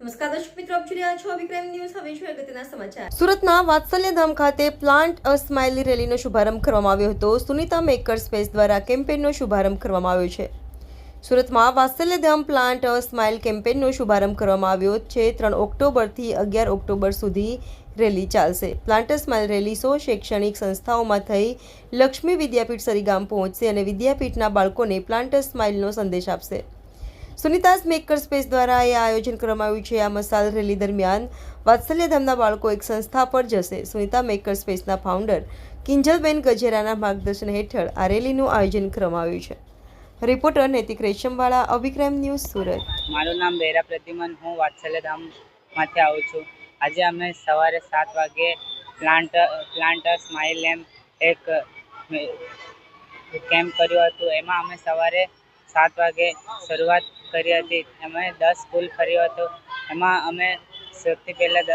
નમસ્કાર દર્શક ખાતે પ્લાન્ટ અ રેલીનો શુભારંભ કરવામાં આવ્યો હતો. સુનિતા મેકર સ્પેસ દ્વારા કેમ્પેનનો શુભારંભ કરવામાં આવ્યો છે. સુરતમાં વાત્સલ્યધામ પ્લાન્ટ અ સ્માઇલ કેમ્પેનનો શુભારંભ કરવામાં આવ્યો છે. ત્રણ ઓક્ટોબરથી અગિયાર ઓક્ટોબર સુધી રેલી ચાલશે. પ્લાન્ટ સ્માઇલ રેલી સો શૈક્ષણિક સંસ્થાઓમાં થઈ લક્ષ્મી વિદ્યાપીઠ સરીગામ પહોંચશે અને વિદ્યાપીઠના બાળકોને પ્લાન્ટ અ સ્માઇલનો સંદેશ આપશે. સુનિતાસ મેકર સ્પેસ દ્વારા એ આયોજન કરવામાં આવ્યું છે. આ મસાલ રેલી દરમિયાન વાત્સલ્યધામના બાળકો એક સંસ્થા પર જશે. સુનિતા મેકર સ્પેસના ફાઉન્ડર કિંજલબેન ગજેરાના માર્ગદર્શન હેઠળ આ રેલીનું આયોજન કરવામાં આવ્યું છે. રિપોર્ટર નૈતિક રેશમવાળા, અભિક્રમ ન્યૂઝ સુરત. મારું નામ બેરા પ્રદ્યુમન હું વાત્સલ્યધામમાંથી આવું છું. આજે અમે સવારે સાત વાગે પ્લાન્ટ પ્લાન્ટ સ્માઇલ લેમ્પ એક કેમ્પ કર્યું હતું. એમાં અમે સવારે સાત વાગે શરૂઆત કરી હતી. અમે દસ સ્કૂલ ફર્યો હતો. એમાં અમે સૌથી પહેલાં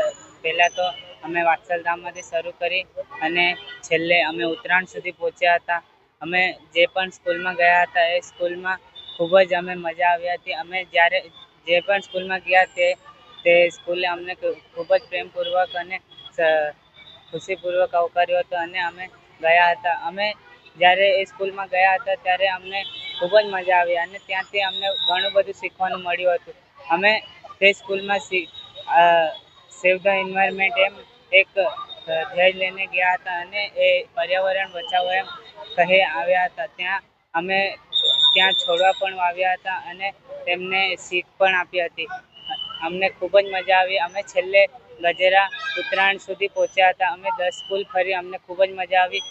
પહેલાં તો અમે વાત્સલધામમાંથી શરૂ કરી અને છેલ્લે અમે ઉત્તરાયણ સુધી પહોંચ્યા હતા. અમે જે પણ સ્કૂલમાં ગયા હતા એ સ્કૂલમાં ખૂબ જ અમે મજા આવી હતી. અમે જ્યારે જે પણ સ્કૂલમાં ગયા તે તે સ્કૂલે અમને ખૂબ જ પ્રેમપૂર્વક અને ખુશીપૂર્વક આવકાર્યો હતો અને અમે ગયા હતા. અમે જ્યારે એ સ્કૂલમાં ગયા હતા ત્યારે અમને ખૂબ જ મજા આવી અને ત્યાંથી અમને ઘણું બધું શીખવાનું મળ્યું હતું. અમે તે સ્કૂલમાં સેવ ધ એન્વાયરમેન્ટ એમ એક ધ્યેય લઈને ગયા હતા અને એ પર્યાવરણ બચાવો એમ કહે આવ્યા હતા. ત્યાં અમે ત્યાં છોડવા પણ વાવ્યા હતા અને તેમને શીખ પણ આપી હતી. અમને ખૂબ જ મજા આવી. અમે છેલ્લે ગજેરા ઉત્તરાયણ સુધી પહોંચ્યા હતા. અમે દસ સ્કૂલ ફરી અમને ખૂબ જ મજા આવી.